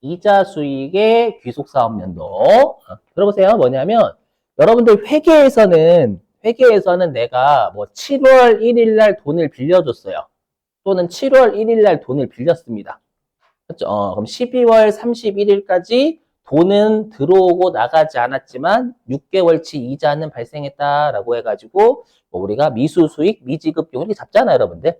이자 수익의 귀속사업연도. 어, 들어보세요. 뭐냐면, 여러분들 회계에서는, 회계에서는 내가 뭐 7월 1일 날 돈을 빌려줬어요. 또는 7월 1일 날 돈을 빌렸습니다. 그렇죠? 어, 그럼 12월 31일까지 돈은 들어오고 나가지 않았지만 6개월치 이자는 발생했다라고 해가지고 뭐 우리가 미수수익, 미지급비용 이렇게 잡잖아요, 여러분들.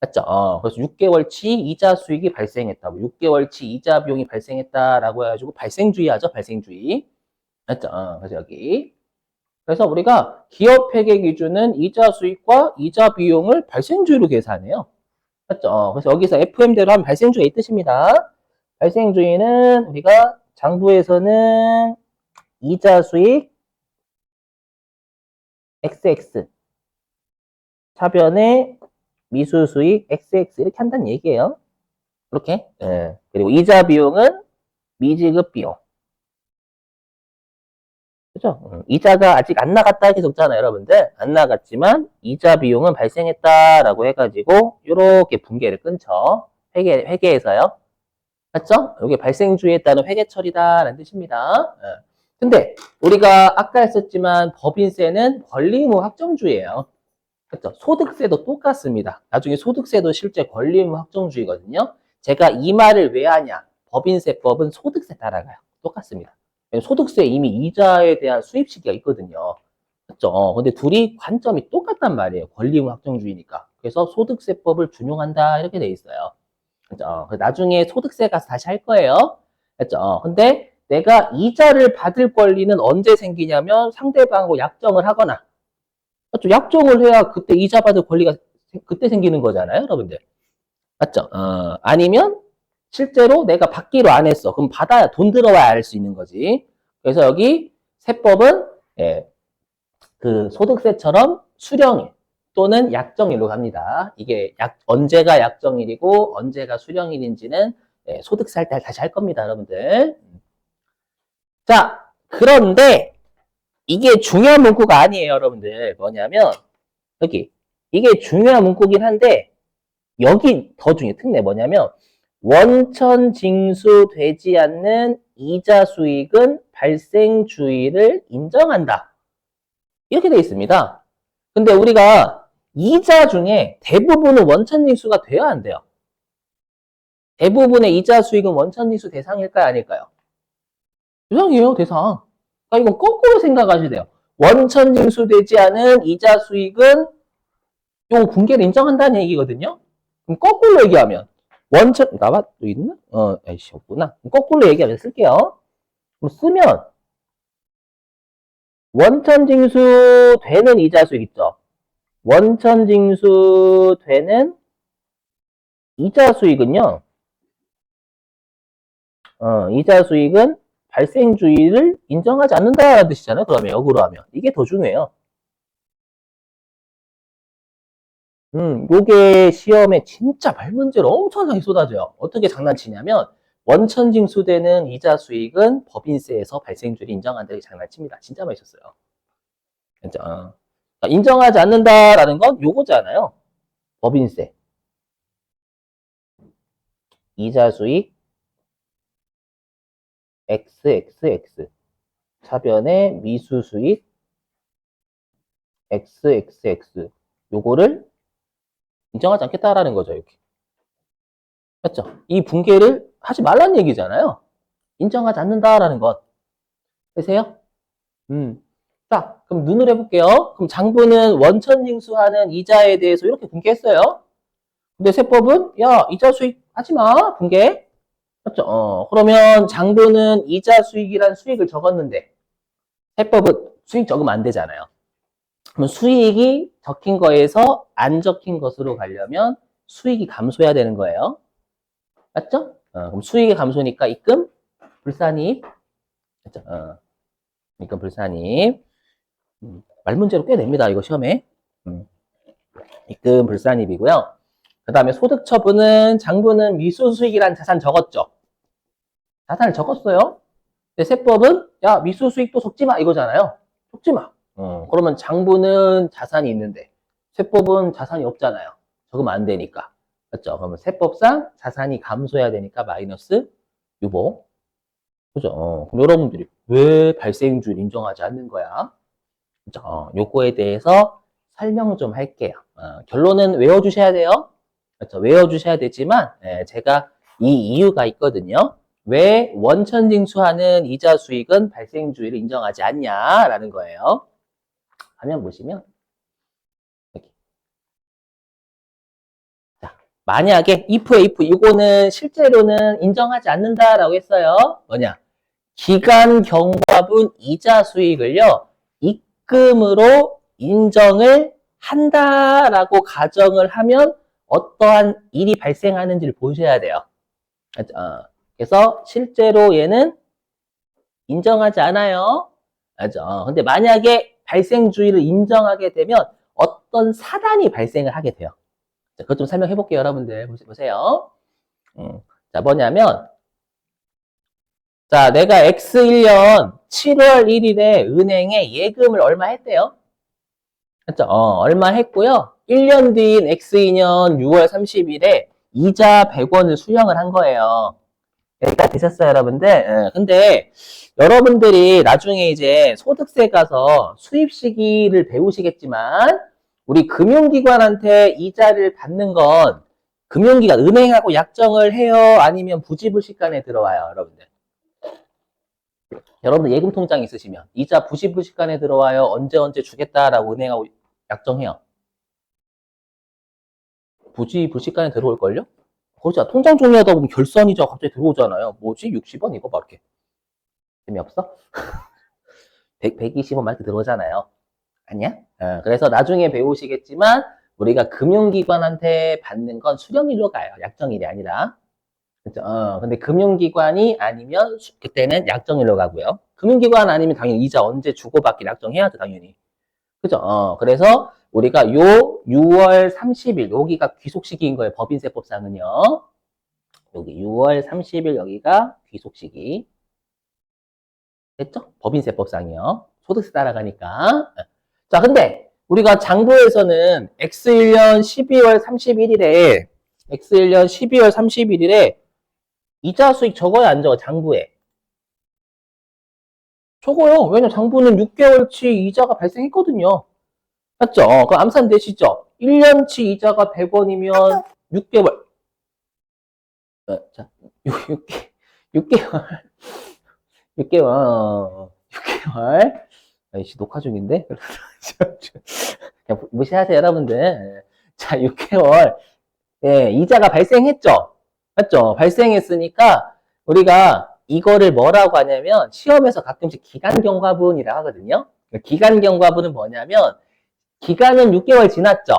맞죠? 어, 그래서 6개월치 이자 수익이 발생했다. 뭐 6개월치 이자 비용이 발생했다라고 해가지고 발생주의 하죠, 발생주의. 맞죠? 어, 그래서 여기. 그래서 우리가 기업 회계 기준은 이자 수익과 이자 비용을 발생주의로 계산해요. 맞죠? 어, 그래서 여기서 FM대로 하면 발생주의 이 뜻입니다. 발생주의는 우리가 장부에서는 이자 수익 XX 차변에 미수 수익 XX 이렇게 한다는 얘기예요. 이렇게. 예. 그리고 이자 비용은 미지급 비용. 그죠? 음, 이자가 아직 안 나갔다 이렇게 적잖아요, 여러분들. 안 나갔지만 이자 비용은 발생했다라고 해가지고 이렇게 분계를 끊죠. 회계 회계에서요. 맞죠? 이게 발생주의에 따른 회계 처리다라는 뜻입니다. 예. 근데 우리가 아까 했었지만 법인세는 권리의무 확정주의예요. 그렇죠? 소득세도 똑같습니다. 나중에 소득세도 실제 권리의무 확정주의거든요. 제가 이 말을 왜 하냐? 법인세법은 소득세 따라가요. 똑같습니다. 소득세 이미 이자에 대한 수입 시기가 있거든요. 그렇죠? 근데 둘이 관점이 똑같단 말이에요. 권리의무 확정주의니까. 그래서 소득세법을 준용한다 이렇게 돼 있어요. 그죠? 나중에 소득세 가서 다시 할 거예요. 그죠? 근데 내가 이자를 받을 권리는 언제 생기냐면 상대방하고 약정을 하거나 맞죠? 약정을 해야 그때 이자 받을 권리가 생- 그때 생기는 거잖아요, 여러분들. 맞죠? 어, 아니면 실제로 내가 받기로 안 했어. 그럼 받아야 돈 들어와야 알 수 있는 거지. 그래서 여기 세법은 예, 그 소득세처럼 수령일 또는 약정일로 갑니다. 이게 약, 언제가 약정일이고 언제가 수령일인지는 예, 소득세 할 때 다시 할 겁니다, 여러분들. 자, 그런데 이게 중요한 문구가 아니에요, 여러분들. 뭐냐면 여기 이게 중요한 문구긴 한데 여기 더 중요해. 특례 뭐냐면 원천 징수되지 않는 이자 수익은 발생 주의를 인정한다. 이렇게 되어 있습니다. 근데 우리가 이자 중에 대부분은 원천 징수가 돼야 안 돼요. 대부분의 이자 수익은 원천 징수 대상일까요, 아닐까요? 대상이에요, 대상. 그러니까 이건 거꾸로 생각하셔야 돼요. 원천 징수되지 않은 이자 수익은 요 분계를 인정한다는 얘기거든요. 그럼 거꾸로 얘기하면 원천 나와 또 있나? 어, 아이씨 없구나. 거꾸로 얘기하면 쓸게요. 그럼 쓰면 원천 징수 되는 이자 수익 있죠. 원천 징수 되는 이자 수익은요. 어, 이자 수익은 발생주의를 인정하지 않는다라는 뜻이잖아요. 그러면 역으로 하면 이게 더 중요해요. 음, 요게 시험에 진짜 말문제로 엄청나게 쏟아져요. 어떻게 장난치냐면 원천 징수되는 이자 수익은 법인세에서 발생주의를 인정한다 이 장난칩니다. 진짜 맛있었어요. 진짜. 어. 그러니까 인정하지 않는다라는 건 요거잖아요. 법인세. 이자 수익 XXX 차변의 미수 수익 XXX 요거를 인정하지 않겠다라는 거죠, 이렇게. 맞죠? 이 분계를 하지 말라는 얘기잖아요. 인정하지 않는다라는 것. 되세요? 음. 자, 그럼 눈을 해볼게요. 그럼 장부는 원천 징수하는 이자에 대해서 이렇게 분계했어요. 근데 세법은, 야, 이자 수익 하지 마, 분계. 맞죠? 어, 그러면 장부는 이자 수익이란 수익을 적었는데, 세법은 수익 적으면 안 되잖아요. 그럼 수익이 적힌 거에서 안 적힌 것으로 가려면 수익이 감소해야 되는 거예요. 맞죠? 어, 그럼 수익이 감소니까 입금 불산입. 맞죠? 어, 입금 불산입. 음, 말 문제로 꽤 냅니다. 이거 시험에. 음, 입금 불산입이고요. 그 다음에 소득 처분은 장부는 미수 수익이란 자산 적었죠. 자산을 적었어요. 근데 세법은 야 미수 수익도 적지 마 이거잖아요. 적지 마. 어, 그러면 장부는 자산이 있는데 세법은 자산이 없잖아요. 적으면 안 되니까. 맞죠? 그러면 세법상 자산이 감소해야 되니까 마이너스 유보. 그죠? 어, 그럼 여러분들이 왜 발생주를 인정하지 않는 거야? 그죠? 어, 요거에 대해서 설명 좀 할게요. 어, 결론은 외워주셔야 돼요. 그렇죠? 외워주셔야 되지만, 예, 제가 이 이유가 있거든요. 왜 원천징수하는 이자 수익은 발생주의를 인정하지 않냐라는 거예요. 화면 보시면 여기. 자, 만약에 if에 if 이거는 실제로는 인정하지 않는다라고 했어요. 뭐냐? 기간 경과분 이자 수익을요. 입금으로 인정을 한다라고 가정을 하면 어떠한 일이 발생하는지를 보셔야 돼요. 어, 그래서 실제로 얘는 인정하지 않아요. 맞죠? 어, 근데 만약에 발생주의를 인정하게 되면 어떤 사단이 발생을 하게 돼요. 자, 그것 좀 설명해 볼게요, 여러분들. 보세요. 음, 자, 뭐냐면, 자, 내가 X1년 7월 1일에 은행에 예금을 얼마 했대요? 그죠? 어, 얼마 했고요. 1년 뒤인 X2년 6월 30일에 이자 100원을 수령을 한 거예요. 여기까지 되셨어요, 여러분들? 예, 근데 여러분들이 나중에 이제 소득세 가서 수입 시기를 배우시겠지만 우리 금융기관한테 이자를 받는 건 금융기관, 은행하고 약정을 해요? 아니면 부지불식간에 들어와요, 여러분들? 여러분들 예금 통장 있으시면 이자 부지불식간에 들어와요? 언제 언제 주겠다라고 은행하고 약정해요? 부지불식간에 들어올걸요? 거기서 통장 정리하다 보면 결산이자 갑자기 들어오잖아요. 뭐지? 60원 이거 봐, 이렇게. 재미없어? 100, 120원 막 이렇게 들어오잖아요. 아니야? 어, 그래서 나중에 배우시겠지만, 우리가 금융기관한테 받는 건 수령일로 가요. 약정일이 아니라. 그죠? 어, 근데 금융기관이 아니면, 수- 그때는 약정일로 가고요. 금융기관 아니면 당연히 이자 언제 주고받기 약정해야죠, 당연히. 그죠? 어, 그래서 우리가 요 6월 30일, 여기가 귀속 시기인 거예요. 법인세법상은요. 여기 6월 30일 여기가 귀속 시기. 됐죠? 법인세법상이요. 소득세 따라가니까. 자, 근데 우리가 장부에서는 X1년 12월 31일에 X1년 12월 31일에 이자 수익 적어요, 안 적어? 장부에. 적어요. 왜냐 장부는 6개월치 이자가 발생했거든요. 맞죠? 어, 그 암산 되시죠? 1년치 이자가 100원이면 6개월. 어, 자, 6, 6, 6개월. 6개월. 어, 6개월. 아이씨, 녹화 중인데? 그냥 무시하세요, 여러분들. 자, 6개월. 예, 이자가 발생했죠? 맞죠? 발생했으니까, 우리가 이거를 뭐라고 하냐면, 시험에서 가끔씩 기간 경과분이라 하거든요. 기간 경과분은 뭐냐면, 기간은 6개월 지났죠?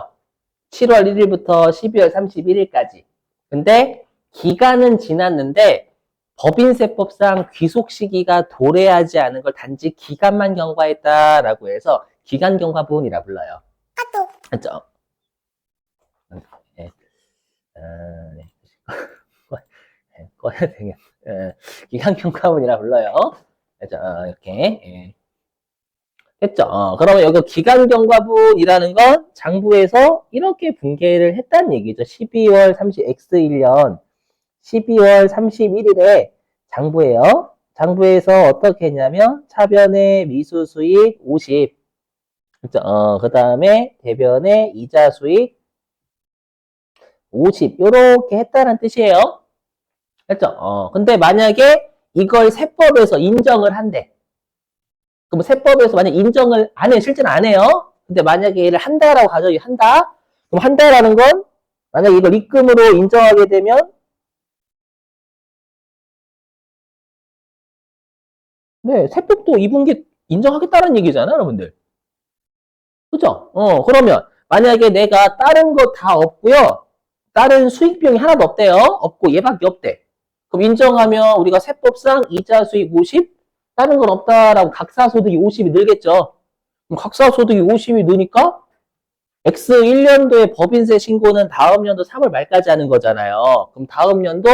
7월 1일부터 12월 31일까지. 근데 기간은 지났는데 법인세법상 귀속 시기가 도래하지 않은 걸 단지 기간만 경과했다라고 해서 기간 경과분이라 불러요. 맞죠? 네. 어, 네. 네, 꺼야 되겠. 예, 기간 경과분이라 불러요. 그죠? 어, 이렇게. 예. 됐죠? 어, 그러면 여기 기간경과분이라는 건 장부에서 이렇게 분개를 했다는 얘기죠. 12월 30, X1년 12월 31일에 장부에요. 장부에서 어떻게 했냐면 차변의 미수 수익 50, 그죠? 어, 그 다음에 대변의 이자 수익 50, 요렇게 했다는 뜻이에요. 됐죠? 어, 근데 만약에 이걸 세법에서 인정을 한대. 그럼 세법에서 만약 인정을 안 해, 실제는 안 해요. 근데 만약에 얘를 한다라고 가정이 한다? 그럼 한다라는 건 만약 이걸 입금으로 인정하게 되면 네, 세법도 2분기 인정하겠다는 얘기잖아요, 여러분들. 그죠? 어, 그러면 만약에 내가 다른 거 다 없고요. 다른 수익 비용이 하나도 없대요. 없고 얘밖에 없대. 그럼 인정하면 우리가 세법상 이자 수익 50, 다른 건 없다라고 각사소득이 50이 늘겠죠. 각사소득이 50이 느니까 X 1년도에 법인세 신고는 다음 연도 3월 말까지 하는 거잖아요. 그럼 다음 연도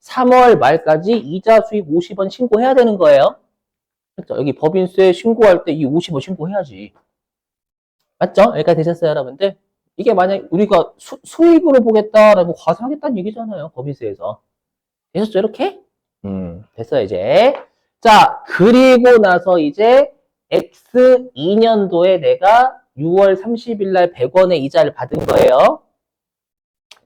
3월 말까지 이자 수익 50원 신고해야 되는 거예요. 그렇죠? 여기 법인세 신고할 때 이 50원 신고해야지. 맞죠? 여기까지 되셨어요, 여러분들? 이게 만약 우리가 수, 수익으로 보겠다라고 과세하겠다는 얘기잖아요, 법인세에서. 되셨죠, 이렇게? 음, 됐어요, 이제. 자, 그리고 나서 이제 X2년도에 내가 6월 30일 날 100원의 이자를 받은 거예요.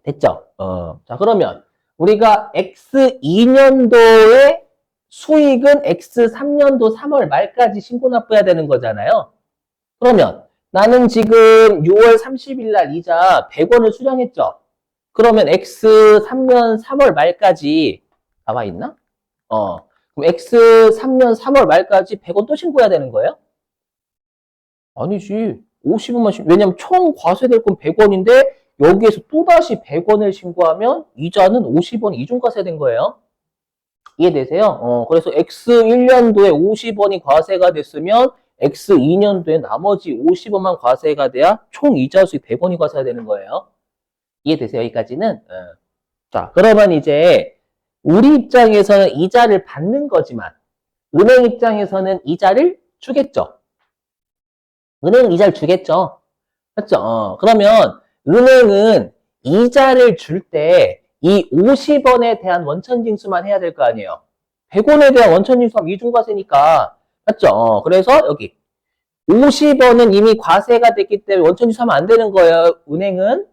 됐죠? 어. 자, 그러면 우리가 X2년도의 수익은 X3년도 3월 말까지 신고 납부해야 되는 거잖아요. 그러면 나는 지금 6월 30일 날 이자 100원을 수령했죠. 그러면 X3년 3월 말까지 나와 있나? 어. 그럼 X3년 3월 말까지 100원 또 신고해야 되는 거예요? 아니지. 50원만 신 왜냐면 총 과세될 건 100원인데 여기에서 또다시 100원을 신고하면 이자는 50원 이중과세 된 거예요. 이해되세요? 어, 그래서 X1년도에 50원이 과세가 됐으면 X2년도에 나머지 50원만 과세가 돼야 총 이자 수익 100원이 과세가 되는 거예요. 이해되세요? 여기까지는? 어. 자, 그러면 이제 우리 입장에서는 이자를 받는 거지만 은행 입장에서는 이자를 주겠죠. 은행 이자를 주겠죠. 맞죠? 어, 그러면 은행은 이자를 줄 때 이 50원에 대한 원천징수만 해야 될 거 아니에요. 100원에 대한 원천징수하면 이중과세니까. 맞죠? 어, 그래서 여기 50원은 이미 과세가 됐기 때문에 원천징수하면 안 되는 거예요. 은행은.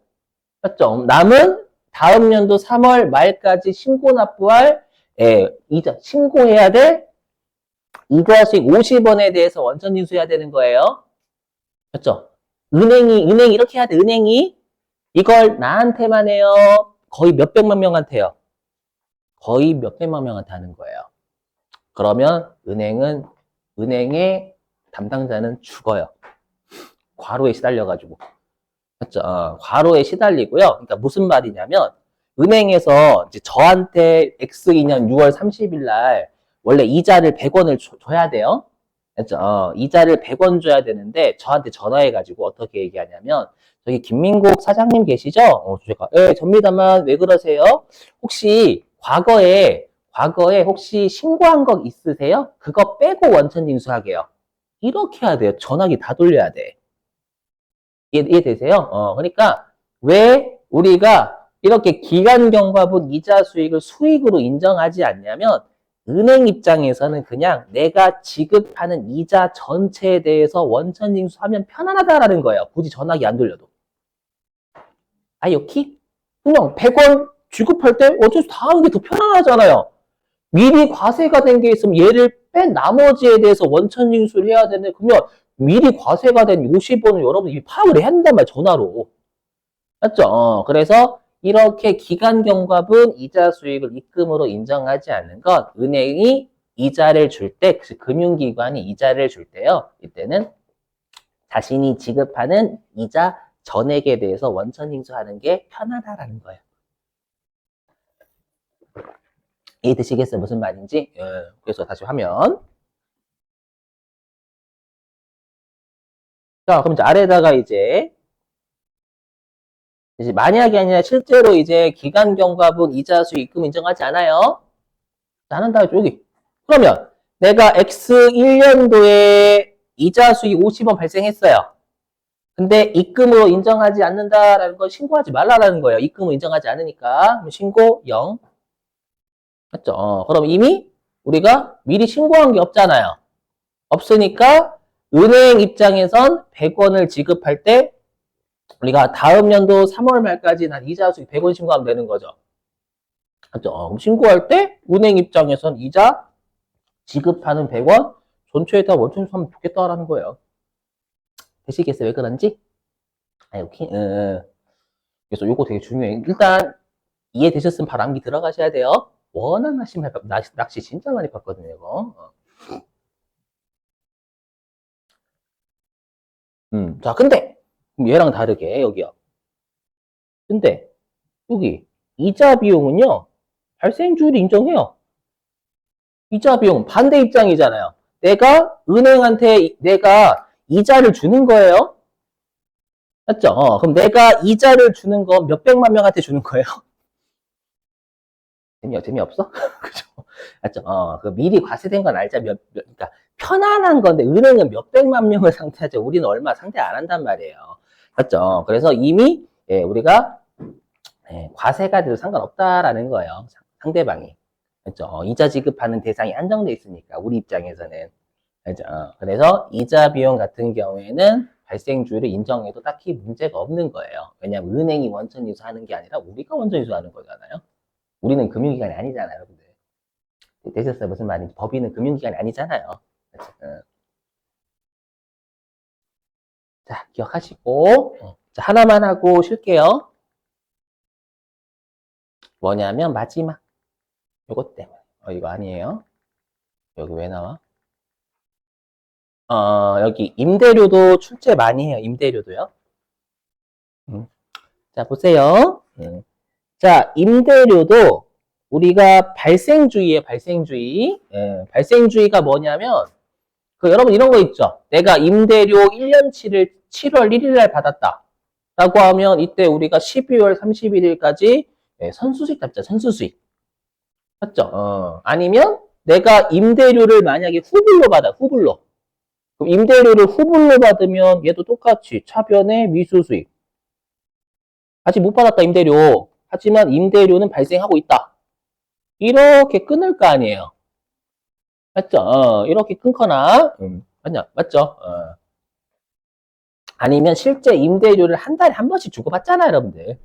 맞죠? 남은 다음 년도 3월 말까지 신고 납부할 예, 이자 신고해야 될 이자 수익 50원에 대해서 원천 징수해야 되는 거예요. 맞죠? 은행이 은행이 이렇게 해야 돼. 은행이 이걸 나한테만 해요. 거의 몇백만 명한테요. 거의 몇백만 명한테 하는 거예요. 그러면 은행은 은행의 담당자는 죽어요. 과로에 시달려 가지고. 맞죠? 어, 과로에 시달리고요. 그러니까 무슨 말이냐면 은행에서 이제 저한테 X2년 6월 30일 날 원래 이자를 100원을 줘 야 돼요. 맞죠? 어, 이자를 100원 줘야 되는데 저한테 전화해가지고 어떻게 얘기하냐면 저기 김민국 사장님 계시죠? 어, 제가 예, 접니다만 왜 그러세요? 혹시 과거에 과거에 혹시 신고한 거 있으세요? 그거 빼고 원천 징수하게요. 이렇게 해야 돼요. 전화기 다 돌려야 돼. 이해, 이해되세요? 어, 그러니까 왜 우리가 이렇게 기간 경과분 이자 수익을 수익으로 인정하지 않냐면 은행 입장에서는 그냥 내가 지급하는 이자 전체에 대해서 원천 징수하면 편안하다라는 거예요. 굳이 전화기 안 돌려도. 아, 여기? 그냥 100원 지급할 때수다 하는 게 더 편안하잖아요. 미리 과세가 된 게 있으면 얘를 뺀 나머지에 대해서 원천 징수를 해야 되는데 그러면 미리 과세가 된 50원을 여러분이 파악을 해야 된단 말이에요. 전화로. 맞죠? 어, 그래서 이렇게 기간 경과분 이자 수익을 입금으로 인정하지 않는 것, 은행이 이자를 줄 때, 그 금융기관이 이자를 줄 때요. 이때는 자신이 지급하는 이자 전액에 대해서 원천 징수하는 게 편하다라는 거예요. 이해 되시겠어요? 무슨 말인지? 예, 그래서 다시 화면. 자, 그럼 이제 아래다가 이제 이제 만약이 아니라 실제로 이제 기간 경과분 이자 수익 입금 인정하지 않아요. 나는 다 여기. 그러면 내가 X1년도에 이자 수익 50원 발생했어요. 근데 입금으로 인정하지 않는다라는 걸 신고하지 말라라는 거예요. 입금을 인정하지 않으니까. 신고 0. 맞죠? 어, 그럼 이미 우리가 미리 신고한 게 없잖아요. 없으니까 은행 입장에선 100원을 지급할 때 우리가 다음 연도 3월 말까지 난 이자 수익 100원 신고하면 되는 거죠. 맞죠? 어, 신고할 때 은행 입장에선 이자 지급하는 100원 전체에 다 원천수하면 좋겠다라는 거예요. 되시겠어요? 왜 그런지? 아, 오케이. 음. 그래서 요거 되게 중요해요. 일단 이해되셨으면 바로 암기 들어가셔야 돼요. 워낙 낚시, 낚시, 낚시 진짜 많이 봤거든요, 이거. 음, 자, 근데, 얘랑 다르게, 여기요. 근데, 여기, 이자 비용은요, 발생주를 인정해요. 이자 비용, 반대 입장이잖아요. 내가 은행한테, 이- 내가 이자를 주는 거예요. 맞죠? 어, 그럼 내가 이자를 주는 건 몇백만 명한테 주는 거예요. 재미, 재미없어? 그죠? 맞죠? 어, 그 미리 과세된 건 알자. 몇, 몇, 그러니까 편안한 건데, 은행은 몇백만 명을 상대하죠. 우리는 얼마 상대 안 한단 말이에요. 맞죠? 그래서 이미, 예, 우리가, 예, 과세가 돼도 상관없다라는 거예요. 상- 상대방이. 그렇죠? 어, 이자 지급하는 대상이 한정돼 있으니까 우리 입장에서는 그렇죠? 어, 그래서 이자 비용 같은 경우에는 발생주의를 인정해도 딱히 문제가 없는 거예요. 왜냐하면 은행이 원천 이수하는 게 아니라 우리가 원천 이수하는 거잖아요. 우리는 금융기관이 아니잖아요, 여러분들. 되셨어요? 무슨 말인지 법인은 금융기관이 아니잖아요. 자, 기억하시고. 어, 자, 하나만 하고 쉴게요. 뭐냐면 마지막. 요것 때문에. 어 이거 아니에요. 여기 왜 나와? 어 여기 임대료도 출제 많이 해요. 임대료도요. 음. 자 보세요. 음. 자 임대료도 우리가 발생주의에 발생주의. 예, 발생주의가 뭐냐면 그 여러분 이런 거 있죠 내가 임대료 1년치를 7월 1일 날 받았다 라고 하면 이때 우리가 12월 31일까지 예, 선수수익 잡자, 선수수익. 맞죠? 어. 아니면 내가 임대료를 만약에 후불로 받아, 후불로. 그럼 임대료를 후불로 받으면 얘도 똑같이 차변의 미수수익. 아직 못 받았다, 임대료. 하지만 임대료는 발생하고 있다. 이렇게 끊을 거 아니에요. 맞죠? 어, 이렇게 끊거나, 음, 맞냐? 맞죠? 어. 아니면 실제 임대료를 한 달에 한 번씩 주고받잖아요, 여러분들.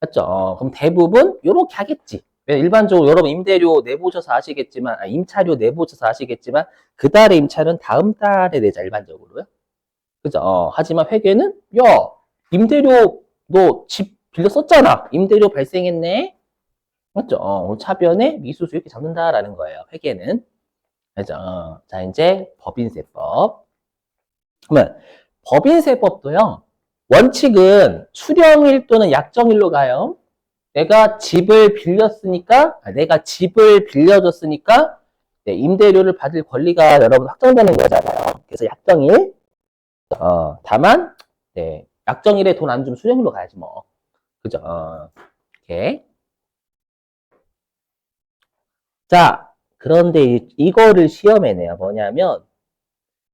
맞죠? 어, 그럼 대부분 이렇게 하겠지. 왜 일반적으로 여러분 임대료 내보셔서 아시겠지만, 아, 임차료 내보셔서 아시겠지만, 그 달의 임차는 다음 달에 내자, 일반적으로요. 그죠? 어, 하지만 회계는, 야, 임대료 너 집 빌려 썼잖아. 임대료 발생했네. 맞죠? 어, 차변에 미수수 이렇게 잡는다라는 거예요. 회계는. 어, 자, 이제 법인세법. 그러면 법인세법도요. 원칙은 수령일 또는 약정일로 가요. 내가 집을 빌렸으니까, 아, 내가 집을 빌려줬으니까, 네, 임대료를 받을 권리가 여러분 확정되는 거잖아요. 그래서 약정일. 어, 다만, 네, 약정일에 돈 안 주면 수령일로 가야지 뭐. 그죠? 어, 이렇게. 자, 그런데 이, 이거를 시험에 내요. 뭐냐면,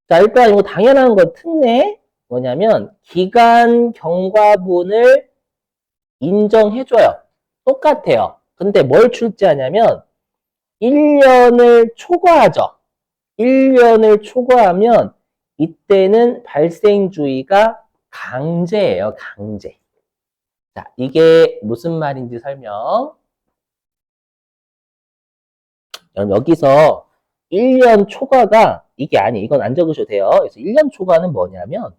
자, 일단 이거 당연한 건 특례. 뭐냐면 기간 경과분을 인정해줘요. 똑같아요. 근데 뭘 출제하냐면 1년을 초과하죠. 1년을 초과하면 이때는 발생주의가 강제예요. 강제. 자, 이게 무슨 말인지 설명. 그럼 여기서 1년 초과가 이게 아니, 이건 안 적으셔도 돼요. 그래서 1년 초과는 뭐냐면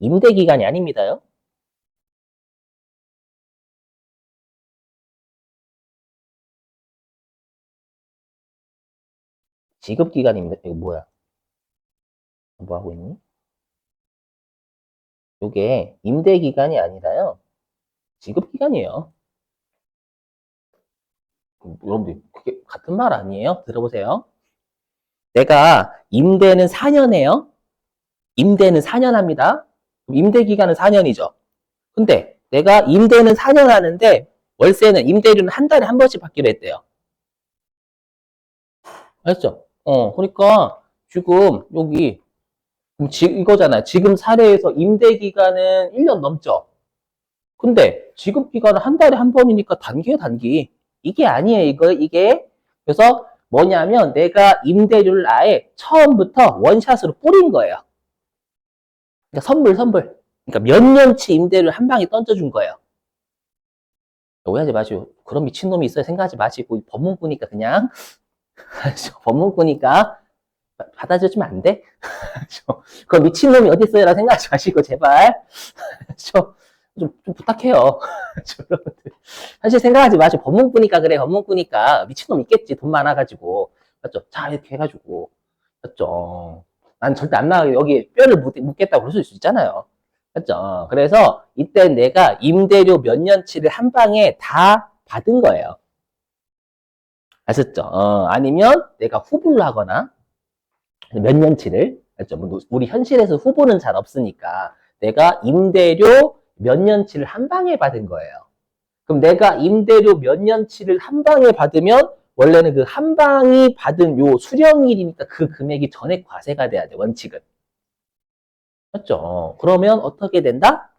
임대 기간이 아닙니다요. 지급 기간입니다. 이거 뭐야? 뭐 하고 있니? 이게 임대 기간이 아니라요. 지급 기간이에요. 여러분들 그게 같은 말 아니에요? 들어보세요. 내가 임대는 4년이에요. 임대는 4년 합니다. 임대 기간은 4년이죠. 근데 내가 임대는 4년 하는데 월세는 임대료는 한 달에 한 번씩 받기로 했대요. 알았죠? 어, 그러니까 지금 여기 지, 이거잖아. 지금 사례에서 임대 기간은 1년 넘죠. 근데 지급 기간은 한 달에 한 번이니까 단기예요, 단기. 이게 아니에요, 이거 이게. 그래서 뭐냐면 내가 임대료를 아예 처음부터 원샷으로 뿌린 거예요. 그러니까 선물, 선물. 그러니까 몇 년치 임대를 한 방에 던져준 거예요. 오해하지 마시고, 그런 미친놈이 있어요. 생각하지 마시고, 법문꾸니까 그냥, 법문꾸니까, 받아주시면 안 돼? 그 미친놈이 어디 있어요? 라고 생각하지 마시고, 제발. 좀, 좀, 좀 부탁해요. 사실 생각하지 마시고, 법문꾸니까 그래, 법문꾸니까. 미친놈 있겠지, 돈 많아가지고. 맞죠? 자, 이렇게 해가지고. 맞죠? 난 절대 안 나가게 여기 뼈를 묻겠다고 그럴 수 있잖아요. 맞죠? 그래서 이때 내가 임대료 몇 년치를 한 방에 다 받은 거예요. 아셨죠? 어, 아니면 내가 후불로 하거나 몇 년치를 맞죠? 뭐 우리 현실에서 후보는 잘 없으니까 내가 임대료 몇 년치를 한 방에 받은 거예요. 그럼 내가 임대료 몇 년치를 한 방에 받으면 원래는 그 한 방이 받은 요 수령일이니까 그 금액이 전액 과세가 돼야 돼, 원칙은. 맞죠? 그러면 어떻게 된다?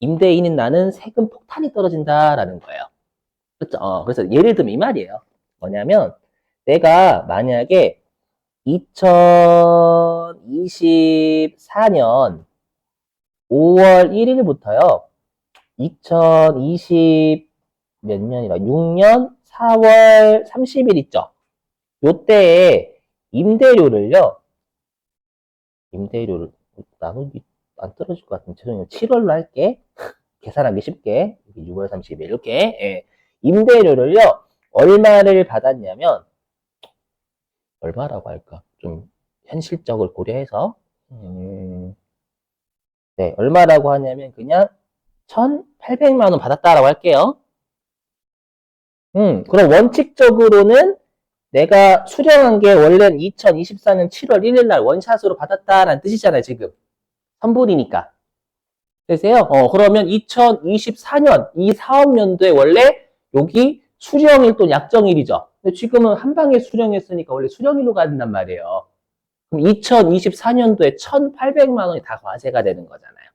임대인인 나는 세금 폭탄이 떨어진다라는 거예요. 그렇죠? 어, 그래서 예를 들면 이 말이에요. 뭐냐면 내가 만약에 2024년 5월 1일부터요. 2020 몇 년이라 6년 4월 30일 있죠. 요때에 임대료를요. 임대료를 나누기 안 떨어질 것 같은데 죄송해요. 7월로 할게. 계산하기 쉽게 6월 30일 이렇게 예. 임대료를요. 얼마를 받았냐면 얼마라고 할까? 좀 현실적을 고려해서 음, 네 얼마라고 하냐면 그냥 1,800만 원 받았다라고 할게요. 음, 그럼 원칙적으로는 내가 수령한 게 원래는 2024년 7월 1일 날 원샷으로 받았다라는 뜻이잖아요, 지금. 선불이니까. 되세요? 어, 그러면 2024년, 이 사업연도에 원래 여기 수령일 또는 약정일이죠. 근데 지금은 한 방에 수령했으니까 원래 수령일로 가야 된단 말이에요. 그럼 2024년도에 1,800만 원이 다 과세가 되는 거잖아요.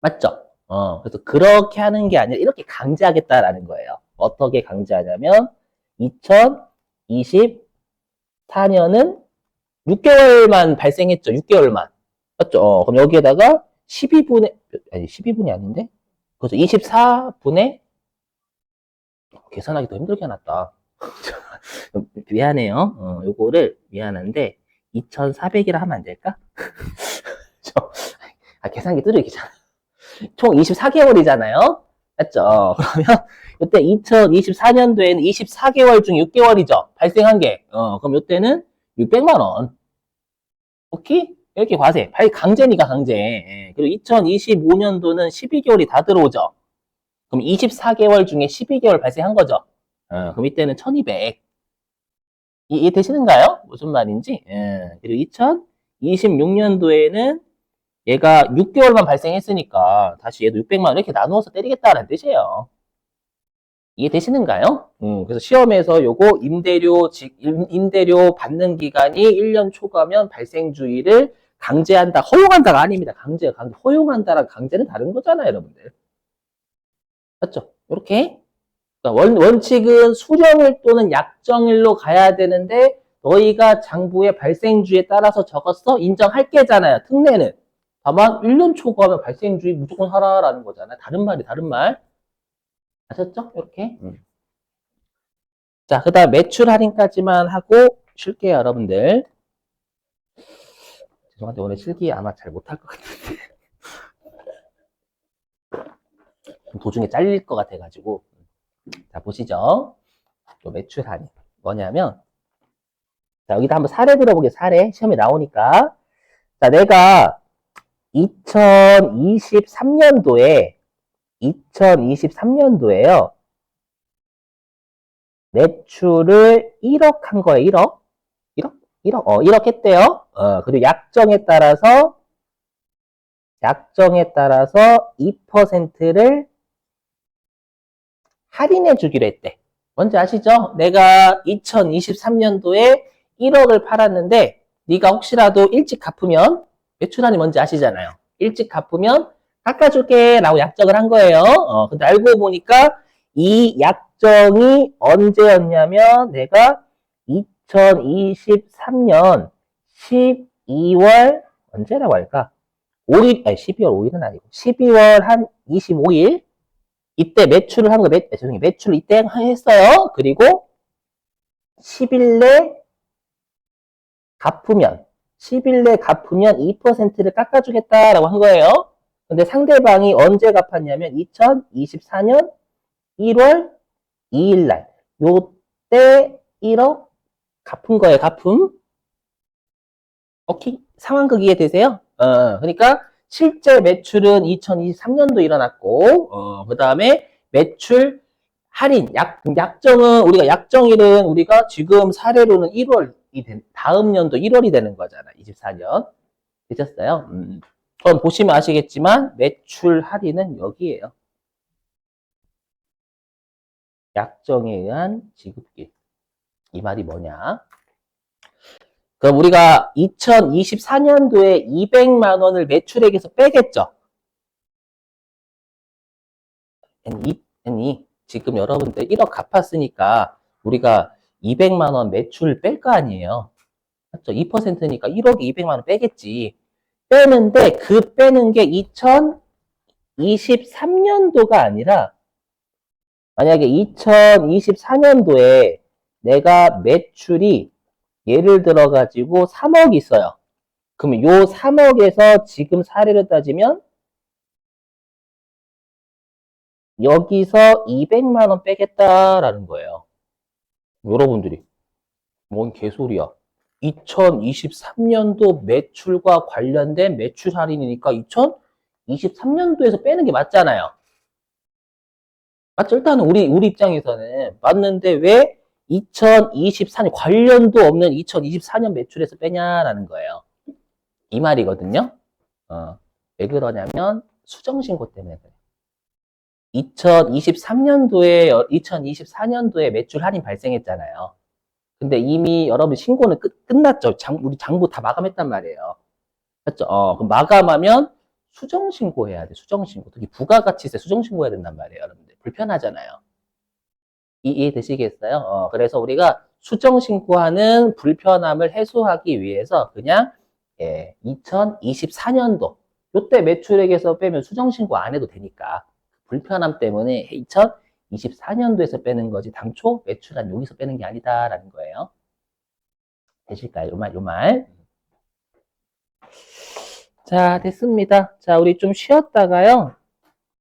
맞죠? 어, 그래서 그렇게 하는 게 아니라 이렇게 강제하겠다라는 거예요. 어떻게 강제하냐면 2024년은 6개월만 발생했죠. 6개월만. 맞죠? 어, 그럼 여기에다가 12분의 아니 12분이 아닌데? 그래서 24분의 계산하기 더 힘들게 해놨다. 미안해요. 어, 요거를 미안한데 2,400이라 하면 안 될까? 저, 아, 계산기 뚜르기잖아. 총 24개월이잖아요. 맞죠? 어, 그러면 이때 2024년도에는 24개월 중 6개월이죠. 발생한 게. 어, 그럼 이때는 600만 원. 오케이? 이렇게 과세. 발 강제니까 강제. 예. 그리고 2025년도는 12개월이 다 들어오죠. 그럼 24개월 중에 12개월 발생한 거죠. 어, 그럼 이때는 1200. 이, 이해 되시는가요? 무슨 말인지? 예. 그리고 2026년도에는 얘가 6개월만 발생했으니까 다시 얘도 600만 원 이렇게 나누어서 때리겠다는 뜻이에요. 이해되시는가요? 음, 그래서 시험에서 요거 임대료, 직- 임- 임대료 받는 기간이 1년 초과면 발생주의를 강제한다, 허용한다가 아닙니다. 강제, 강제, 허용한다랑 강제는 다른 거잖아요, 여러분들. 맞죠? 이렇게. 그러니까 원, 원칙은 수령일 또는 약정일로 가야 되는데, 너희가 장부의 발생주에 따라서 적었어? 인정할게잖아요, 특례는. 다만, 1년 초과하면 발생주의 무조건 하라라는 거잖아요. 다른 말이 다른 말. 아셨죠? 이렇게. 자, 그 다음 매출 할인까지만 하고 쉴게요, 여러분들. 죄송한데 오늘 실기 아마 잘 못할 것 같은데. 도중에 잘릴 것 같아가지고. 자, 보시죠. 또 매출 할인. 뭐냐면, 자, 여기다 한번 사례 들어보게, 사례. 시험에 나오니까. 자, 내가 2023년도에 2023년도에요. 매출을 1억 한 거예요. 1억? 1억? 1억? 어, 1억 했대요. 어, 그리고 약정에 따라서 약정에 따라서 2%를 할인해 주기로 했대. 뭔지 아시죠? 내가 2023년도에 1억을 팔았는데 네가 혹시라도 일찍 갚으면 매출 할인 뭔지 아시잖아요. 일찍 갚으면 깎아줄게 라고 약정을 한 거예요. 어, 근데 알고 보니까 이 약정이 언제였냐면 내가 2023년 12월 언제라고 할까? 5일, 아니 12월 5일은 아니고 12월 한 25일 이때 매출을 한 거, 매, 죄송해요. 매출을 이때 했어요. 그리고 10일 내 갚으면 10일 내 갚으면 2%를 깎아주겠다라고 한 거예요. 근데 상대방이 언제 갚았냐면 2024년 1월 2일 날 요때 1억 갚은 거예요. 갚음. 오케이. 상황극 이해되세요? 어, 그러니까 실제 매출은 2023년도 일어났고 어, 그 다음에 매출 할인 약 약정은 우리가 약정일은 우리가 지금 사례로는 1월이 된 다음 연도 1월이 되는 거잖아. 24년. 되셨어요? 음. 그럼 보시면 아시겠지만 매출 할인은 여기에요. 약정에 의한 지급길. 이 말이 뭐냐? 그럼 우리가 2024년도에 200만 원을 매출액에서 빼겠죠? 애니, 애니, 지금 여러분들 1억 갚았으니까 우리가 200만 원 매출 뺄거 아니에요. 맞죠? 2%니까 1억에 200만 원 빼겠지. 빼는데 그 빼는 게 2023년도가 아니라 만약에 2024년도에 내가 매출이 예를 들어 가지고 3억 있어요. 그러면 요 3억에서 지금 사례를 따지면 여기서 200만 원 빼겠다라는 거예요. 여러분들이 뭔 개소리야. 2023년도 매출과 관련된 매출 할인이니까 2023년도에서 빼는 게 맞잖아요. 맞죠? 일단은 우리, 우리 입장에서는 맞는데 왜 2024년 관련도 없는 2024년 매출에서 빼냐라는 거예요. 이 말이거든요. 어, 왜 그러냐면 수정신고 때문에 그래요. 2023년도에 2024년도에 매출 할인 발생했잖아요. 근데 이미 여러분 신고는 끝, 끝났죠. 장, 우리 장부 다 마감했단 말이에요. 맞죠? 어, 그럼 마감하면 수정 신고해야 돼. 수정 신고. 특히 부가가치세 수정 신고해야 된단 말이에요, 여러분들. 불편하잖아요. 이, 이해되시겠어요? 어, 그래서 우리가 수정 신고하는 불편함을 해소하기 위해서 그냥 예, 2024년도 요때 매출액에서 빼면 수정 신고 안 해도 되니까 불편함 때문에 2024년도에서 빼는 거지 당초 매출한 여기서 빼는 게 아니다라는 거예요. 되실까요? 요 말, 요 말. 자, 됐습니다. 자, 우리 좀 쉬었다가요.